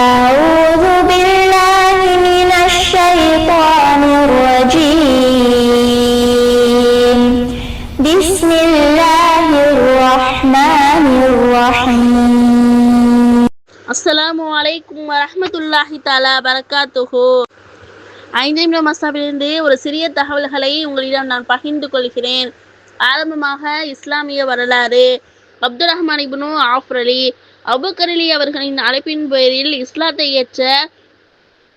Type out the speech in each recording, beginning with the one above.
أعوذ بالله من الشيطان الرجيم بسم الله الرحمن الرحيم அஸ்ஸலாமு அலைக்கும் வரஹ்மத்துல்லாஹி தஆலா பரக்காத்துஹு ஐந்து நிமிட மசாபிலிருந்து ஒரு சிறிய தகவல்களை உங்களிடம் நான் பகிர்ந்து கொள்கிறேன் ஆரம்பமாக இஸ்லாமிய வரலாறு அப்துல் ரஹ்மான் இப்னு ஆஃப் அலி அவர்களின் அழைப்பின் பேரில் இஸ்லாத்தை ஏற்ற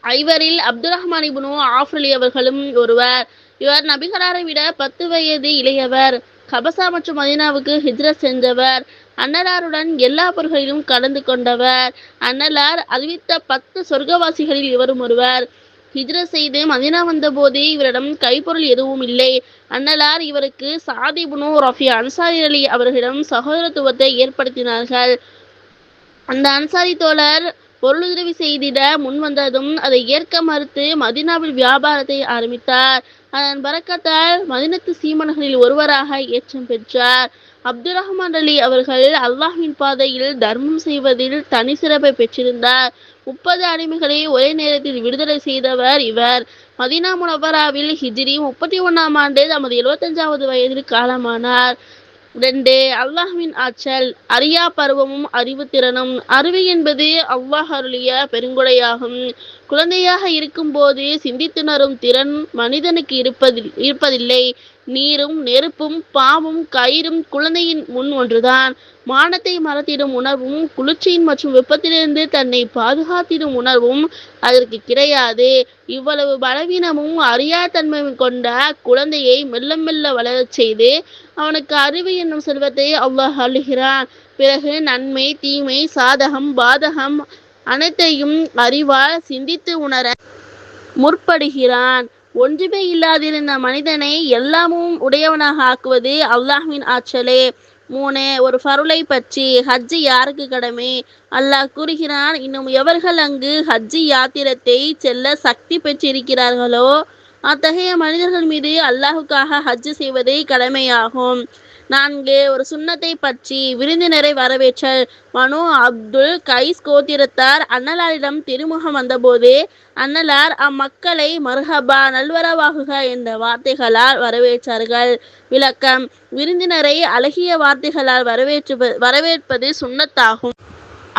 ஐவரில் அப்துல் ரஹ்மான் இபுனு ஆஃப்ரலி அவர்களும் ஒருவர். இவர் நபிகராரை விட பத்து வயது இளையவர். கபசா மற்றும் மதீனாவுக்கு ஹிஜ்ரத் சென்றவர். அன்னலாருடன் எல்லா பொருள்களிலும் கலந்து கொண்டவர். அன்னலார் அறிவித்த பத்து சொர்க்கவாசிகளில் இவரும் ஒருவர். ஹிஜ்ரத் செய்து மதீனா வந்தபோது இவரிடம் கைப்பொருள் எதுவும் இல்லை. அன்னலார் இவருக்கு சாதிபுனு ரஃபி அன்சாரி அலி அவர்களிடம் சகோதரத்துவத்தை ஏற்படுத்தினார்கள். அந்த அன்சாரி தோழர் பொருளுதவி செய்திட முன்வந்ததும் அதை ஏற்க மறுத்து மதினாவில் வியாபாரத்தை ஆரம்பித்தார். அதன் பறக்கத்தால் மதினத்து சீமன்களில் ஒருவராக ஏற்றம் பெற்றார். அப்துல் ரஹ்மான் அலி அவர்கள் அல்லாஹின் பாதையில் தர்மம் செய்வதில் தனி சிறப்பை பெற்றிருந்தார். முப்பது அடிமைகளை ஒரே நேரத்தில் விடுதலை செய்தவர் இவர். மதீனா முனவராவில் ஹிஜ்ரி முப்பத்தி ஒண்ணாம் ஆண்டு தமது எழுபத்தஞ்சாவது வயதில் காலமானார். ரெண்டு அல்லாஹ்வின் ஆற்றல் அறியா பருவமும் அறிவுத்திறனும். அறிவு என்பது அல்லாஹ் அருளிய பெருங்கொடையாகும். குழந்தையாக இருக்கும்போது சிந்தித்துணரும் திறன் மனிதனுக்கு இருப்பதில் இருப்பதில்லை. நீரும் நெருப்பும் பாவும் கயிறும் குழந்தையின் முன் ஒன்றுதான். மானத்தை மறத்திடும் உணர்வும் குளிர்ச்சியின் மற்றும் வெப்பத்திலிருந்து தன்னை பாதுகாத்திடும் உணர்வும் அதற்கு கிடையாது. இவ்வளவு பலவீனமும் அறியாத்தன்மையும் கொண்ட குழந்தையை மெல்ல மெல்ல வளரச் செய்து அவனுக்கு அறிவு என்னும் செல்வத்தை அல்லாஹ் அழுகிறான் பிறகு நன்மை தீமை சாதகம் பாதகம் அனைத்தையும் அறிவால் சிந்தித்து உணர முற்படுகிறான். ஒன்றுமே இல்லாதிருந்த மனிதனை எல்லாமும் உடையவனாக ஆக்குவது அல்லாஹ்வின் ஆற்றலே. மூணு ஒரு ஃபருளை பற்றி ஹஜ்ஜி யாருக்கு கடமை? அல்லாஹ் கூறுகிறான் இன்னும் எவர்கள் அங்கு ஹஜ்ஜி யாத்திரத்தை செல்ல சக்தி பெற்றிருக்கிறார்களோ? அத்தகைய மனிதர்கள் மீது அல்லாஹுக்காக ஹஜ்ஜு செய்வதே கடமையாகும். நான்கு ஒரு சுண்ணத்தை பற்றி விருந்தினரை வரவேற்றல் மனு அப்துல் கைஸ் கோத்திரத்தார் அன்னலாரிடம் திருமுகம் வந்தபோது அன்னலார் அம்மக்களை மர்ஹபா நல்வரவாகுக என்ற வார்த்தைகளால் வரவேற்றார்கள். விளக்கம் விருந்தினரை அழகிய வார்த்தைகளால் வரவேற்று வரவேற்பது சுண்ணத்தாகும்.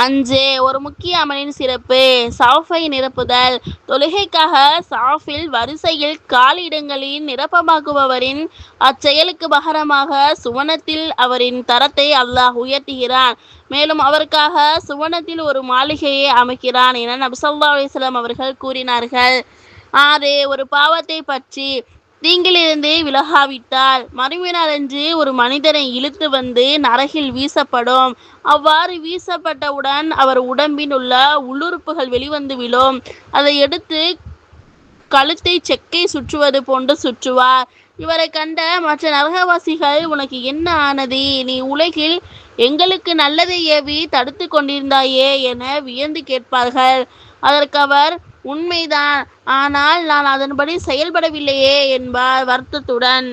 அஞ்சு ஒரு முக்கிய அமலின் சிறப்பு சாஃபை நிரப்புதல். தொழுகைக்காக சாஃபில் வரிசையில் காலிடங்களில் நிரப்பமாக்குபவரின் அச்செயலுக்கு பகரமாக சுவனத்தில் அவரின் தரத்தை அல்லாஹ் உயர்த்துகிறான். மேலும் அவருக்காக சுவனத்தில் ஒரு மாளிகையை அமைக்கிறான் என நபிசல்லா அலிஸ்லாம் அவர்கள் கூறினார்கள். ஆறு ஒரு பாவத்தை பற்றி தீங்கிலிருந்து விலகாவிட்டால் மறுமையினரன்று ஒரு மனிதனை இழுத்து வந்து நரகில் வீசப்படும். அவ்வாறு வீசப்பட்டவுடன் அவர் உடம்பில் உள்ள உள்ளுறுப்புகள் வெளிவந்து விழும். அதை எடுத்து கழுத்தை செக்கை சுற்றுவது போன்று சுற்றுவார். இவரை கண்ட மற்ற நரகவாசிகள் உனக்கு என்ன ஆனது? நீ உலகில் எங்களுக்கு நல்லதை ஏவி தடுத்து கொண்டிருந்தாயே என வியந்து கேட்பார்கள். அதற்கு அவர் உண்மைதான். ஆனால் நான் அதன்படி செயல்படவில்லையே என்பார் வருத்தத்துடன்.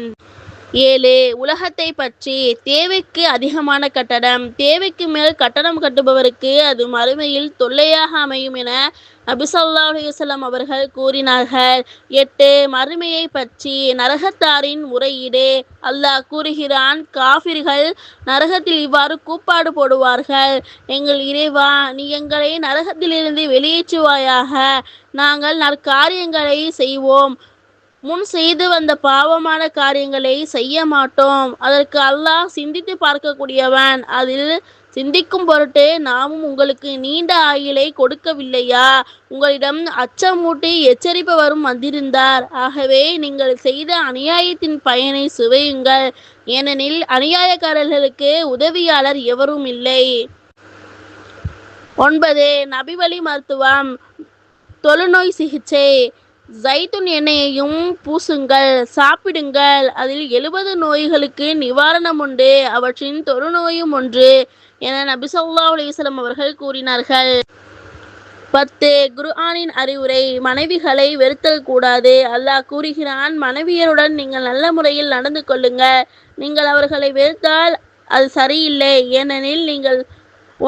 ஏழு உலகத்தை பற்றி தேவைக்கு அதிகமான கட்டடம் தேவைக்கு மேல் கட்டடம் கட்டுபவருக்கு அது மறுமையில் தொல்லையாக அமையும் என நபிசல்லா அலுவலம் அவர்கள் கூறினார்கள். எட்டு மறுமையை பற்றி நரகத்தாரின் முறையீடு. அல்லாஹ் கூறுகிறான் காபிர்கள் நரகத்தில் இவ்வாறு கூப்பாடு போடுவார்கள். எங்கள் இறைவா நீ எங்களை நரகத்திலிருந்து வெளியேற்றுவாயாக. நாங்கள் நற்காரியங்களை செய்வோம். முன் செய்து வந்த பாவமான காரியங்களை செய்ய மாட்டோம். அதற்கு அல்லாஹ் சிந்தித்து பார்க்கக்கூடியவன். அதில் சிந்திக்கும் பொருட்டு நாமும் உங்களுக்கு நீண்ட ஆயுளை கொடுக்கவில்லையா? உங்களிடம் அச்சமூட்டி எச்சரிப்பவரும் வந்திருந்தார். ஆகவே நீங்கள் செய்த அநியாயத்தின் பயனை சுவையுங்கள். ஏனெனில் அநியாயக்காரர்களுக்கு உதவியாளர் எவரும் இல்லை. ஒன்பது நபிவழி மருத்துவம். தொழுநோய் சிகிச்சை. ஜைத்துன் எண்ணெயையும் பூசுங்கள் சாப்பிடுங்கள். அதில் எழுபது நோய்களுக்கு நிவாரணம் உண்டு. அவற்றின் தொழுநோயும் ஒன்று என நபிசல்லா அலிஸ்லாம் அவர்கள் கூறினார்கள். பத்து குர்ஆனின் அறிவுரை மனைவிகளை வெறுத்தல் கூடாது. அல்லாஹ் கூறுகிறான் மனைவியருடன் நீங்கள் நல்ல முறையில் நடந்து கொள்ளுங்கள். நீங்கள் அவர்களை வெறுத்தால் அது சரியில்லை. ஏனெனில் நீங்கள்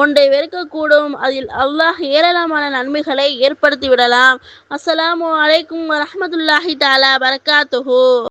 ஒன்றை வெறுக்கக்கூடும். அதில் அல்லாஹ் ஏராளமான நன்மைகளை ஏற்படுத்தி விடலாம் அஸ்ஸலாமு அலைக்கும் வரஹ்மத்துல்லாஹி தாலா பரக்காத்துஹூ